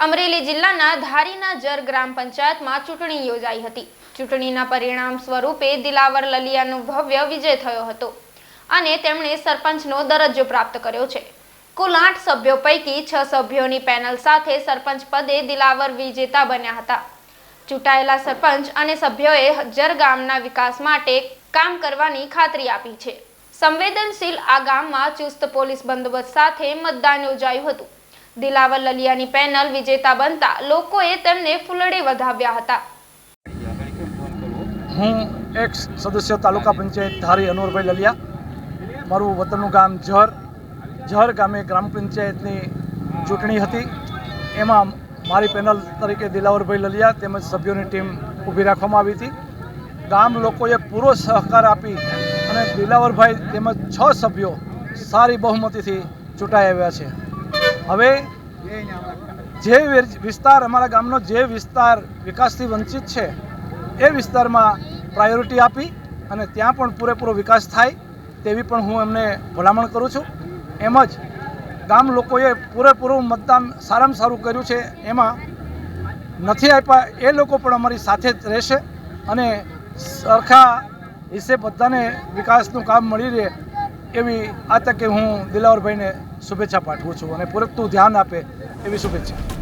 અમરેલી જિલ્લાના ધારીના જર ગ્રામ પંચાયતમાં ચૂંટણી યોજાઈ હતી. ચૂંટણીના પરિણામ સ્વરૂપે દિલાવર લલિયાનો ભવ્ય વિજય થયો હતો અને તેમણે સરપંચનો દરજ્જો પ્રાપ્ત કર્યો છે. કુલ આઠ સભ્યો પૈકી છ સભ્યોની પેનલ સાથે સરપંચ પદે દિલાવર વિજેતા બન્યા હતા. ચૂંટાયેલા સરપંચ અને સભ્યોએ જર ગામના વિકાસ માટે કામ કરવાની ખાતરી આપી છે. સંવેદનશીલ આ ગામમાં ચુસ્ત પોલીસ બંદોબસ્ત સાથે મતદાન યોજાયું હતું. દિલાવર લલિયાની પેનલ વિજેતા બનતા લોકોએ તેમને ફૂલડે વધાવ્યા હતા. હું એક સદસ્ય તાલુકા પંચાયત ધારી અનોરભાઈ લલિયા. મારું વતનનું ગામ ઝર ઝર ગામે ગ્રામ પંચાયતની ચૂંટણી હતી. એમાં મારી પેનલ તરીકે દિલાવરભાઈ લલિયા તેમજ સભ્યોની ટીમ ઊભી રાખવામાં આવી હતી. ગામ લોકોએ પૂરો સહકાર આપી અને દિલાવરભાઈ તેમજ છ સભ્યો સારી બહુમતીથી ચૂંટાઈ આવ્યા છે. હવે જે વિસ્તાર, અમારા ગામનો જે વિસ્તાર વિકાસથી વંચિત છે, એ વિસ્તારમાં પ્રાયોરિટી આપી અને ત્યાં પણ પૂરેપૂરો વિકાસ થાય તેવી પણ હું એમને ભલામણ કરું છું. એમ જ ગામ લોકોએ પૂરેપૂરું મતદાન સારામાં સારું કર્યું છે, એમાં નથી આપ્યા, એ લોકો પણ અમારી સાથે જ રહેશે અને સરખા હિસ્સે બધાને વિકાસનું કામ મળી રહે એવી આ તકે હું દિલાવરભાઈને શુભેચ્છા પાઠવું છું અને પૂરતું ધ્યાન આપે એવી શુભેચ્છા.